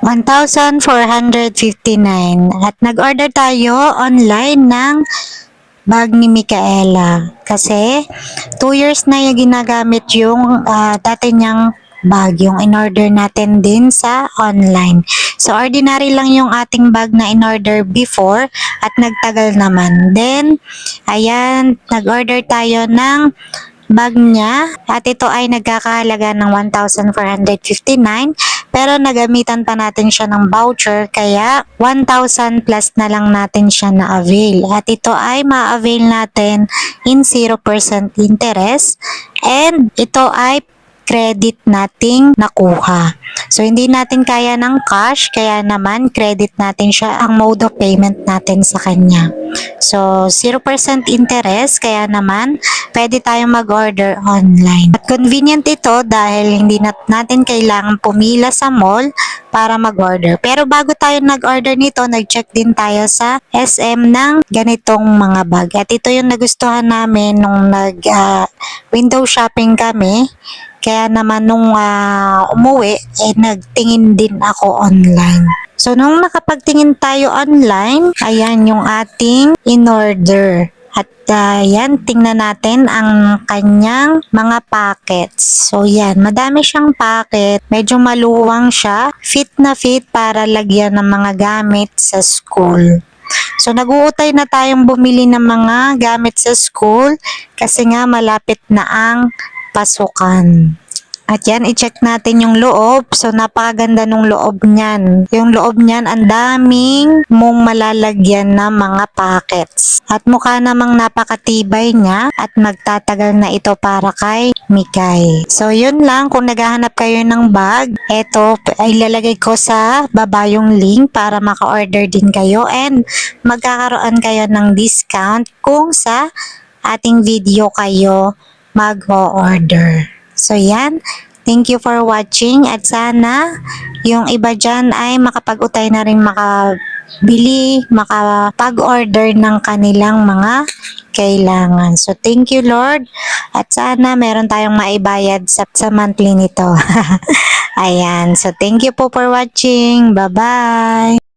1,459. At nag-order tayo online ng bag ni Micaela. Kasi 2 years na yung ginagamit yung ah, dati niyang bag, yung in-order natin din sa online. So, ordinary lang yung ating bag na in-order before at nagtagal naman. Then, ayan, nag-order tayo ng bag niya at ito ay nagkakahalaga ng 1,459 pero nagamitan pa natin siya ng voucher kaya 1,000 plus na lang natin siya na-avail at ito ay ma-avail natin in 0% interest and ito ay credit nating nakuha. So, hindi natin kaya ng cash, kaya naman credit natin siya ang mode of payment natin sa kanya. So, 0% interest, kaya naman pwede tayong mag-order online. At convenient ito dahil hindi nat natin kailangan pumila sa mall para mag-order. Pero bago tayo nag-order nito, nag-check din tayo sa SM ng ganitong mga bag. At ito yung nagustuhan namin nung nag ah, window shopping kami. Kaya naman nung ah, umuwi, eh, nagtingin din ako online. So, nung nakapagtingin tayo online, ayan yung ating in-order. At ah, yan, tingnan natin ang kanyang mga packets. So yan, madami siyang packet. Medyo maluwang siya. Fit na fit para lagyan ng mga gamit sa school. So naguutay na tayong bumili ng mga gamit sa school kasi nga malapit na ang pasukan. At yan, i-check natin yung loob. So, napakaganda nung loob niyan. Yung loob niyan, ang daming mong malalagyan na mga packets. At mukha namang napakatibay niya at magtatagal na ito para kay Mikay. So, yun lang. Kung naghahanap kayo ng bag, eto, ay lalagay ko sa baba yung link para maka-order din kayo and magkakaroon kayo ng discount kung sa ating video kayo mag-order. So yan, thank you for watching at sana yung iba dyan ay makapag-utay na rin makabili, makapag-order ng kanilang mga kailangan. So thank you Lord at sana meron tayong maibayad sa, sa monthly nito. Ayan, so thank you po for watching. Bye-bye!